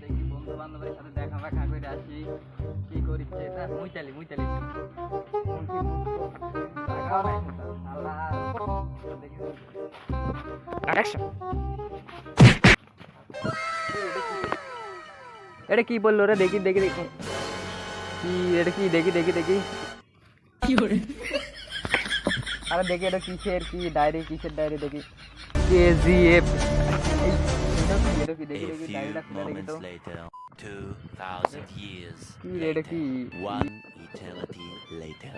দেখি বন্ধু বান্ধবের সাথে দেখা ফাঁকা করে আসি। কি করিচ্ছে? মুইতালি মুইতালি। এটা কি বলল রে? দেখি দেখি দেখি। কি এটা কি? দেখি দেখি দেখি। আরে দেখি এটা কিসের? কি ডায়েরি? কিসের ডায়েরি? দেখি। কেজিএফ দেখি দেখি খুলে দেখি তো 2,000 years কি রে এটা কি one eternity later.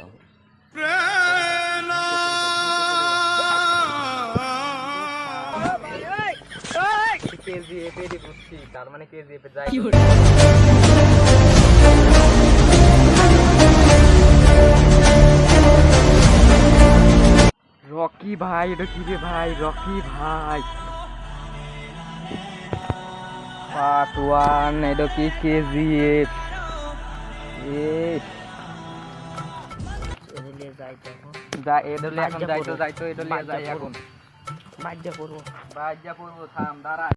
কেজিএফ এরই বুঝছি তার মানে কেজিএফ এ যাই রকি ভাই এটা কি রে ভাই রকি ভাই পার্ট ওয়ান এটা কি কেজিএফ যা এডলে এখন যাইতো যাইতো এডলে যাই এখন। বাজ্যা করব বাজ্যা করব থাম দাঁড়া।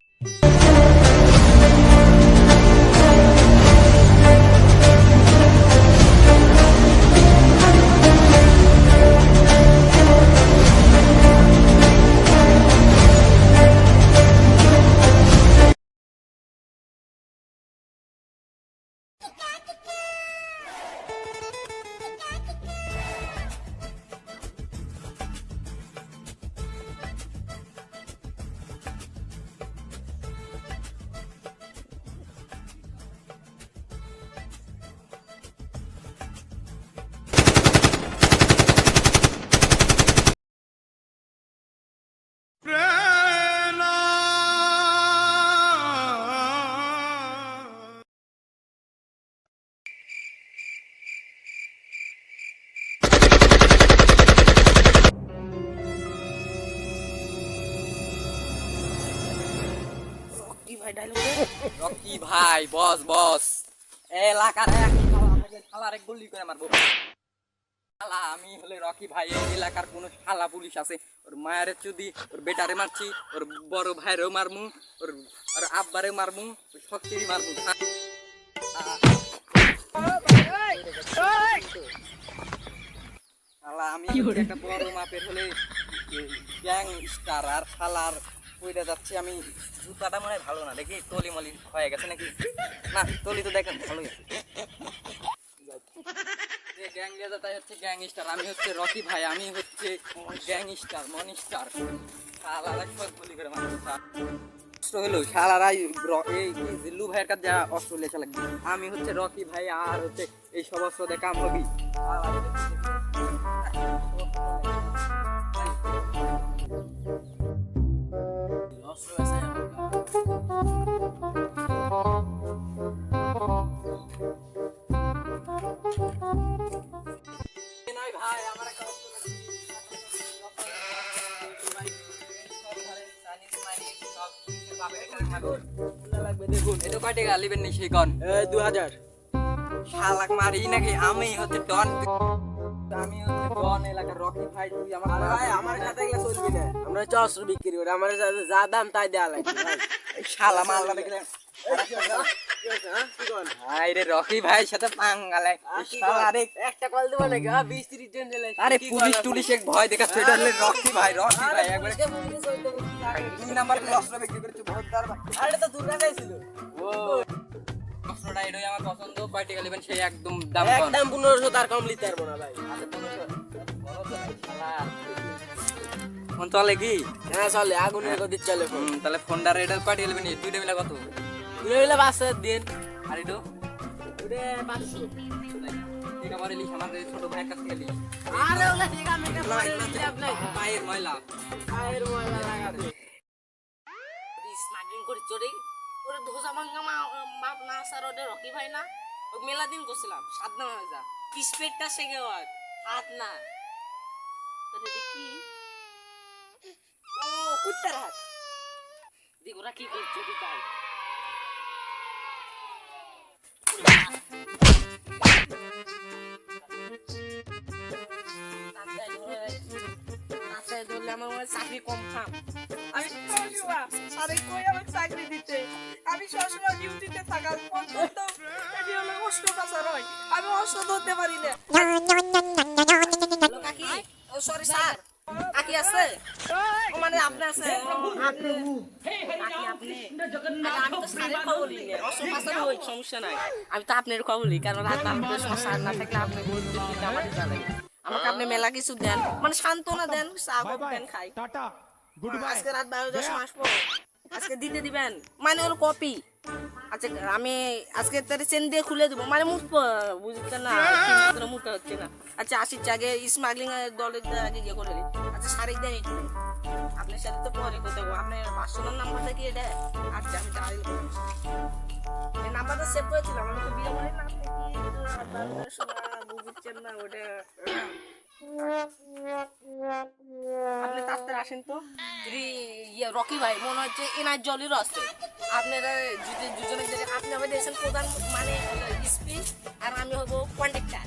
কি ভাই ডায়লগ রকি ভাই বস বস। এলাকার এক শালার এক গুলি করে মারবো। শালা আমি হলে রকি ভাই এই এলাকার কোন শালা পুলিশ আছে। ওর মায়ের চুদি ওর বেটারে মারছি ওর বড় ভাইরেও মারমু ওর ওর আব্বারে মারমু ওর শক্তিরই মারমু শালা আমি একটা বড় মাপের হলে গ্যাং স্টার আর শালার ওইটা যাচ্ছে, আমি জুতাটা মনে হয় ভালো না। দেখি তলি মলি হয়ে গেছে নাকি? না, তলি তো দেখেন, ভালোই আছে। গ্যাং তাই হচ্ছে গ্যাং স্টার আমি হচ্ছে রকি ভাই, আমি হচ্ছে গ্যাং স্টার মনি স্টার শালারা সব এই জিল্লু যা অস্ত্র লেখা আমি হচ্ছে রকি ভাই, আর হচ্ছে এই সব অস্ত্র দিয়ে কয় টাকা লিবেন নি সেই কন? দু হাজার শালাক মারি নাকি আমি হচ্ছে ডন আমি হচ্ছে ডন এলাকার রকি ভাই তুই আমার ভাই আমার সাথে এগুলো চলবি না। আমরা হচ্ছে বিক্রি করি আমার সাথে যা দাম তাই দেওয়া লাগে শালা মাল দেখলে। ভাই রে রকি ভাই সাথে পাঙ্গালে এই একটা কল দেবো নাকি? হ্যাঁ বিশ ত্রিশ জন আরে পুলিশ টুলিশ এক ভয় দেখাচ্ছে এটা হলে রকি ভাই রকি ভাই একবারে দুই নাম্বার অস্ত্র বিক্রি করেছে বহুত দার আরে তো দূর ছিল ও। অস্ত্রটা এটাই আমার পছন্দ কয় টাকা নেবেন সেই একদম দাম কম। একদম পনেরোশো তার কম নিতে পারব না ভাই। ফোন চলে কি? হ্যাঁ চলে আগুনের গতি চলে ফোন। তাহলে ফোনটা কয় টাকা নেবেন দুইটা মিলে কত? তুলে মিলে পাঁচশো দিন আর একটু ওটা পাঁচশো ঠিক আমার লিস আমার ছোট ভাইয়ের কাছ থেকে লিস আরে ওগুলো ঠিক আমি পায়ের ময়লা। পায়ের ময়লা লাগাতে স্মাগলিং করে চড়ে ওরে ধোসা ভাঙ্গা মা মাপ না স্যার ওটা রকি ভাই না। ও মেলা দিন করছিলাম সাত দিন হয়ে যা। কি স্পেডটা শেখে হয় হাত না। তোর দেখি ও কুত্তার হাত। দেখ ওরা কি করছে তুই তাই নাচায় ধরলে আমার মনে চাকরি কম খাম আমি স্যারে কই আমাকে চাকরি দিতে আমি সবসময় ডিউটিতে থাকার পর তো এটি হলো অস্ত্র পাচার হয় আমি অস্ত্র ধরতে পারি না সরি স্যার কাকি আছে? ও মানে আপনি আছে? আপনি আমি তো হই সমস্যা নাই। আমি তো আপনার খবর নিই কারণ রাত আপনার সময় না থাকলে আপনি বলতে আমার জ্বালাই আমাকে আপনি মেলা কিছু দেন। মানে সান্ত্বনা দেন চা দেন খাই। টাটা গুড বাই আজকে রাত বারো দশ মাস পর আজকে দিতে দিবেন? মানে ওর কপি। আচ্ছা আমি আজকে তার চেন দিয়ে খুলে দেবো। মানে মুখ বুঝতে না মুখটা হচ্ছে না। আচ্ছা আসির আগে স্মাগলিং দলের আগে ইয়ে করে দিই আচ্ছা শাড়ি দেন একটু আপনার সাথে তো পরে কথা বলব। আপনার পার্সোনাল নাম্বারটা কি এটা? আচ্ছা আমি ডায়াল নাম্বারটা সেভ করেছিলাম আপনি বুঝছেন না ওটা আপনি আসেন তো। ইয়ে রকি ভাই মনে হচ্ছে এনার জলেরও আছে। আপনারা যদি দুজনের জায়গায় আপনি হবে দিয়েছেন প্রধান মানে স্পিচ আর আমি হব কন্ডাক্টার।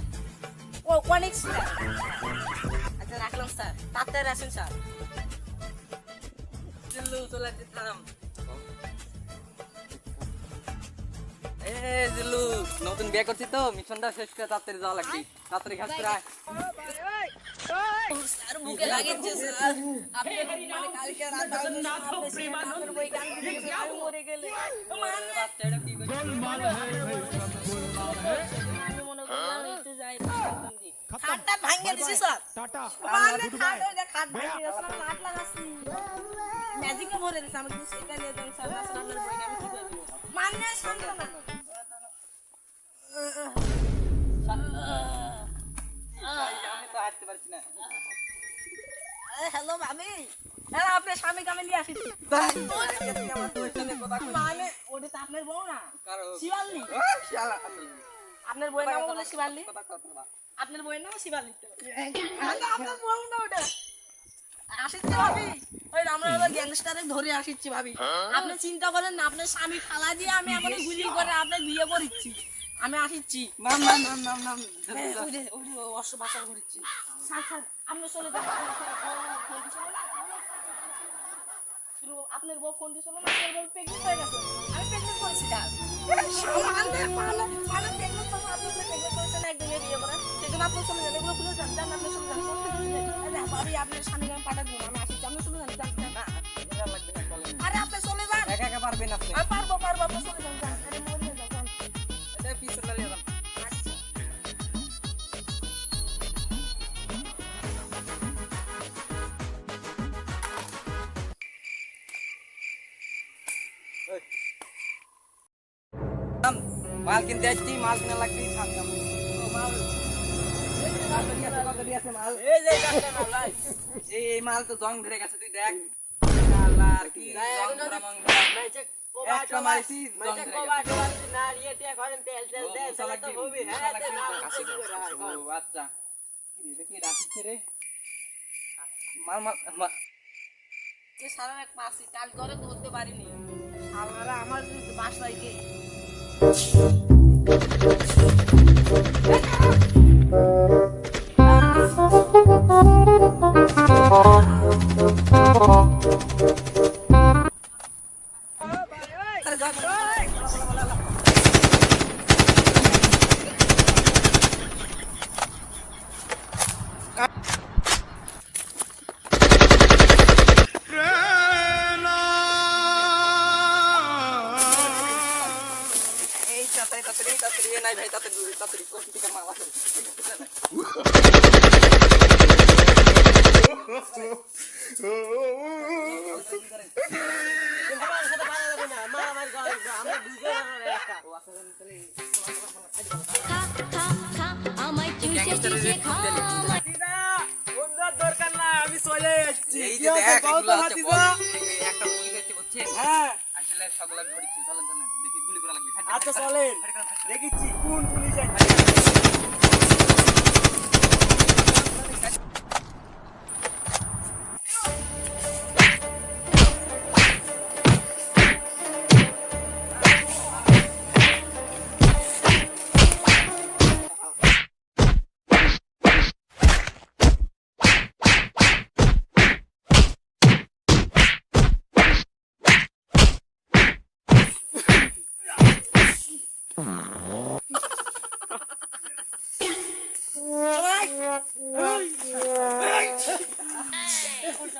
ও কনেক্টার আচ্ছা রাখলাম স্যার। তাড়াতাড়ি আসেন স্যার। চিল্লু চলে আসছি, থাম। এ জিল্লু নতুন বিয়ে করছি তো? মিশনটা শেষ করে তাড়াতাড়ি যাওয়া লাগবে। তাড়াতাড়ি ঘাস করে আয়। স্যার বুকে লাগিয়েছে স্যার আপনি মানে কালকে রাত বারোটার সময় আপনি সিনেমা আপনার বই গান দিয়েছে আমি মরে গেলে মানে বাচ্চাটা কি করছে? আমি মনে করলাম একটু যাই খাটটা ভাঙিয়ে দিছি স্যার টাটা মানে খাট ওই যে খাট ভাঙিয়ে দিয়েছে না লাট লাগাচ্ছি ম্যাজিকে ভরে দিছে আমাকে কিছু এটা নিয়ে দেন স্যার আসলে আপনার বই আমি কি করব মানে শান্ত না আমি তো হাঁটতে পারছি না হ্যালো ভাবি হ্যাঁ আপনার স্বামী কামে নিয়ে। মানে ওটা তো আপনার বউ না? শিবাল্লি আপনার বউয়ের নাম বলে শিবাল্লি। আপনার বউয়ের নাম শিবাল্লি তো। আপনার বউ না ওটা। আসিচ্ছি ভাবি। ওই আমরা হলো গ্যাংস্টারে ধরে আসিচ্ছি ভাবি। আপনি চিন্তা করেন না আপনার স্বামী ফালা দিয়ে আমি এখন গুলি করে আপনার বিয়ে করিচ্ছি। আমি আসিচ্ছি। নাম নাম নাম নাম নাম ওই যে ওই যে অশ্ব বাঁচার করিচ্ছি। স্যার স্যার আপনি চলে যান আপনার বউ ফোন দিছিল না? আপনার বউ প্রেগনেন্ট হয়ে গেছে। আমি প্রেগনেন্ট করেছি প্রেগনেন্ট করব আপনি প্রেগনেন্ট করেছেন একদিনে বিয়ে করে মাল কিনতে আসছি মাল কিনা লাগবে? এই মাল তো জং ধরে গেছে তুই দেখ। আচ্ছা। মাল মাল সারা এক মাসি কাল করে ধরতে পারিনি। সারা আমার বাসায় কে এই দরকার না আমি চলে যাচ্ছি? হ্যাঁ আসলে সবগুলা ধরেছি, চলেন, চলেন, দেখি গুলি করা লাগবে। আচ্ছা চলেন। দেখেছি কোন পুলিশ